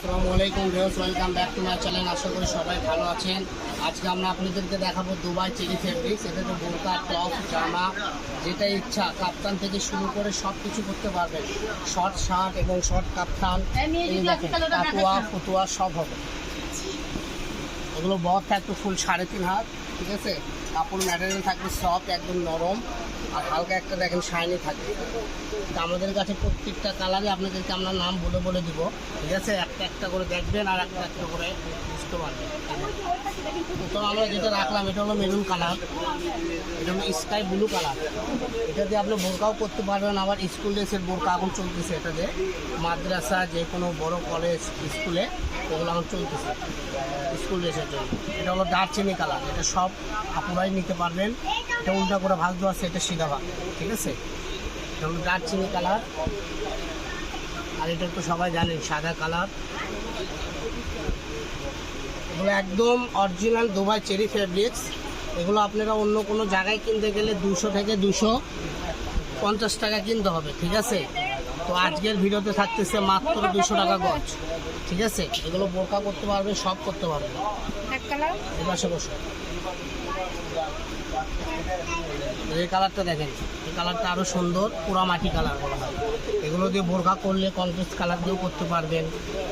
আসসালামু আলাইকুম viewers welcome back to my channel. আশা করি সবাই ভালো আছেন। আজকে আমরা আপনাদেরকে দেখাবো দুবাই চেরি ফেব্রিক্স এটাতে বোরকা টপ জামা যেটা ইচ্ছা কাপ্তান থেকে শুরু করে সব কিছু করতে পারবেন। শর্ট শার্ট এবং শর্ট কাপ্তান দেখেন কাতুয়া সব হবে। এগুলো বড় থাকবে ফুল সাড়ে তিন হাত ঠিক আছে? কাপড় ম্যাটেরিয়াল থাকবে সফট, একদম নরম, আর হালকা একটা দেখেন শাইনি থাকবে। তো আমাদের কাছে প্রত্যেকটা কালারে আপনাদেরকে আমরা নাম বলে বলে দিব। ঠিক আছে? একটা একটা করে দেখবেন আর একটা একটা করে বুঝতে পারবেন। তো আমরা যেটা রাখলাম, এটা হলো মেরুন কালার এটা হলো স্কাই ব্লু কালার এটা দিয়ে আপনি বোরকাও করতে পারবেন। আবার স্কুল ড্রেসের বোরকা এখন চলতেছে এটা দিয়ে। মাদ্রাসা, যে কোনো বড় কলেজ স্কুলে এগুলো এখন চলতেছে স্কুল ড্রেসের জন্য। এটা হলো দারচিনি কালার এটা সব আপুরাই নিতে পারবেন। এটা উল্টা করে ভাগ দেওয়া আছে, এটা ভাগ ঠিক আছে? হলো দারচিনি কালার, আর এটা তো সবাই জানেন, সাদা কালার। এগুলো একদম অরিজিনাল দুবাই চেরি ফেব্রিক্স এগুলো আপনারা অন্য কোনো জায়গায় কিনতে গেলে দুশো থেকে দুশো পঞ্চাশ টাকা কিনতে হবে, ঠিক আছে? তো আজকের ভিডিওতে থাকতেছে মাত্র দুশো টাকা গজ। ঠিক আছে? এগুলো বোরকা করতে পারবে সব করতে পারবে। এক এপাশে বসে। এই কালারটা দেখেন। এই কালারটা আরও সুন্দর পুরা মাটি কালার বলা হয়। এগুলো দিয়ে বোরকা করলে কন্ট্রাস্ট কালার দিয়েও করতে পারবেন।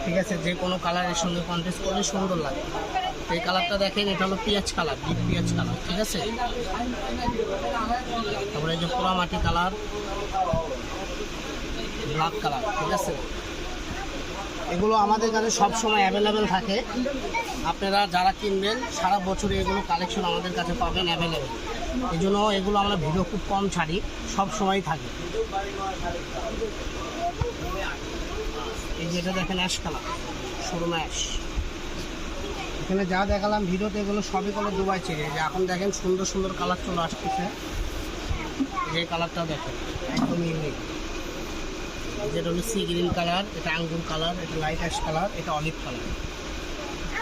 ঠিক আছে? যে কোনো কালারের সঙ্গে কন্ট্রাস্ট করলে সুন্দর লাগে। এই কালারটা দেখেন এটা হলো পেঁয়াজ কালার ডিপ পেঁয়াজ কালার। ঠিক আছে? তারপরে এই যে পোড়া মাটি কালার। ব্ল্যাক কালার ঠিক আছে? এগুলো আমাদের কাছে সব সময় অ্যাভেলেবেল থাকে। আপনারা যারা কিনবেন, সারা বছরে এগুলো কালেকশন আমাদের কাছে পাবেন অ্যাভেলেবেল এই জন্য এগুলো আমরা ভিডিও খুব কম ছাড়ি সব সময় থাকে। এই যেটা দেখেন অ্যাশ কালার শোরুম অ্যাশ এখানে যা দেখালাম ভিডিওতে, এগুলো সবই কোনো দুবাই চেরি যে এখন দেখেন সুন্দর সুন্দর কালার চলে আসতেছে। যে কালারটাও দেখেন একদম ইউনিক যেটা হলো সি গ্রিন কালার এটা আঙ্গুর কালার এটা লাইট অ্যাশ কালার এটা অলিভ কালার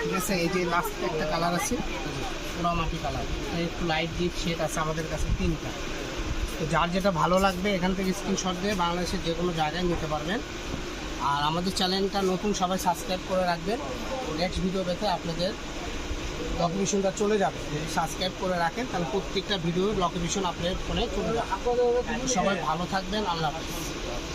ঠিক আছে? এই যে লাস্ট একটা কালার আছে পোড়া মাটি কালার একটু লাইট ডিপ শেড আছে আমাদের কাছে, তিনটা। তো যার যেটা ভালো লাগবে, এখান থেকে স্ক্রিনশট দিয়ে বাংলাদেশের যে কোনো জায়গায় নিতে পারবেন। আর আমাদের চ্যানেলটা নতুন, সবাই সাবস্ক্রাইব করে রাখবেন। নেক্সট ভিডিও পেতে আপনাদের লোকেশনটা চলে যাবে। যদি সাবস্ক্রাইব করে রাখেন, তাহলে প্রত্যেকটা ভিডিওর লোকেশন আপনার ফোনে চলে যাবে। সবাই ভালো থাকবেন, আল্লাহ হাফেজ।